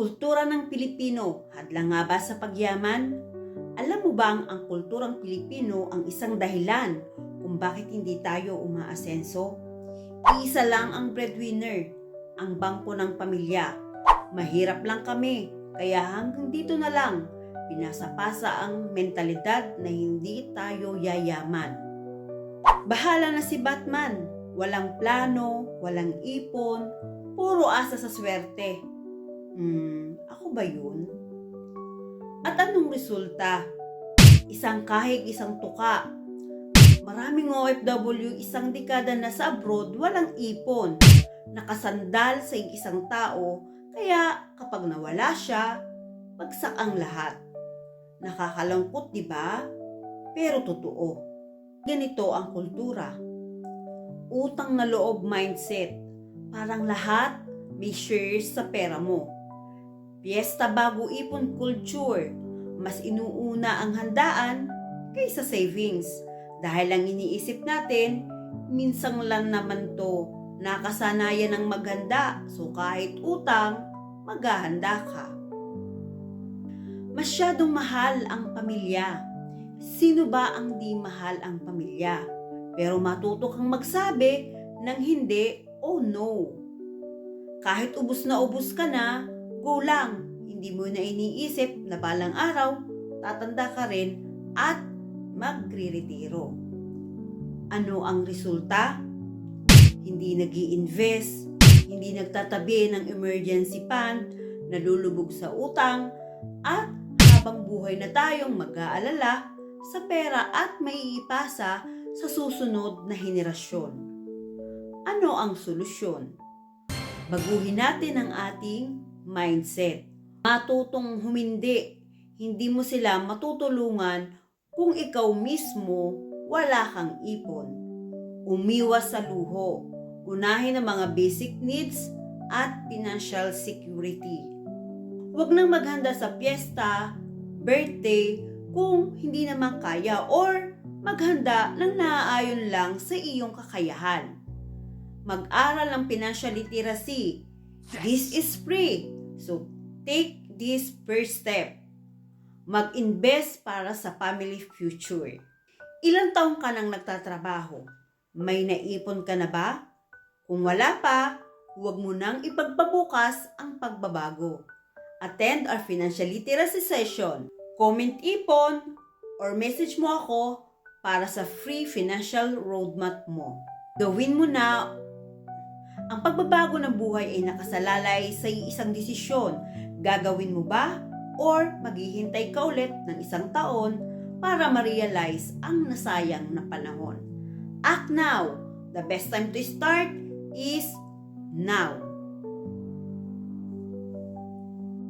Kultura ng Pilipino, hadlang nga ba sa pagyaman? Alam mo bang ang kulturang Pilipino ang isang dahilan kung bakit hindi tayo umaasenso? Isa lang ang breadwinner, ang bangko ng pamilya. Mahirap lang kami, kaya hanggang dito na lang, pinasapasa ang mentalidad na hindi tayo yayaman. Bahala na si Batman, walang plano, walang ipon, puro asa sa swerte. Hmm, ako ba yun? At anong resulta? Isang kahig, isang tuka. Maraming OFW isang dekada na sa abroad walang ipon. Nakasandal sa isang tao, kaya kapag nawala siya, bagsak ang lahat. Nakakalangkot, di ba? Pero totoo. Ganito ang kultura. Utang na loob mindset. Parang lahat may shares sa pera mo. Fiesta bago ipon culture. Mas inuuna ang handaan kaysa savings. Dahil lang iniisip natin, minsang lang naman to nakasanayan ng maghanda. So kahit utang, maghahanda ka. Masyadong mahal ang pamilya. Sino ba ang di mahal ang pamilya? Pero matuto kang magsabi ng hindi o no. Kahit ubus na ubus ka na, go lang. Hindi mo na iniisip na balang araw, tatanda ka rin at magre-retiro. Ano ang resulta? Hindi nag invest hindi nagtatabi ng emergency fund, nalulubog sa utang, at habang buhay na tayong mag-aalala sa pera at maiipasa sa susunod na henerasyon. Ano ang solusyon? Baguhin natin ang ating mindset. Matutong humindi. Hindi mo sila matutulungan kung ikaw mismo wala kang ipon. Umiwas sa luho. Unahin ang mga basic needs at financial security. Huwag nang maghanda sa piyesta, birthday, kung hindi naman kaya or maghanda ng naaayon lang sa iyong kakayahan. Mag-aral ng financial literacy. This is free. So, take this first step. Mag-invest para sa family future. Ilang taong ka nang nagtatrabaho? May naipon ka na ba? Kung wala pa, huwag mo nang ipagpabukas ang pagbabago. Attend our financial literacy session. Comment ipon or message mo ako para sa free financial roadmap mo. Gawin mo na ang pagbabago ng buhay ay nakasalalay sa isang desisyon. Gagawin mo ba or maghihintay ka ulit ng isang taon para ma-realize ang nasayang na panahon? Act now! The best time to start is now.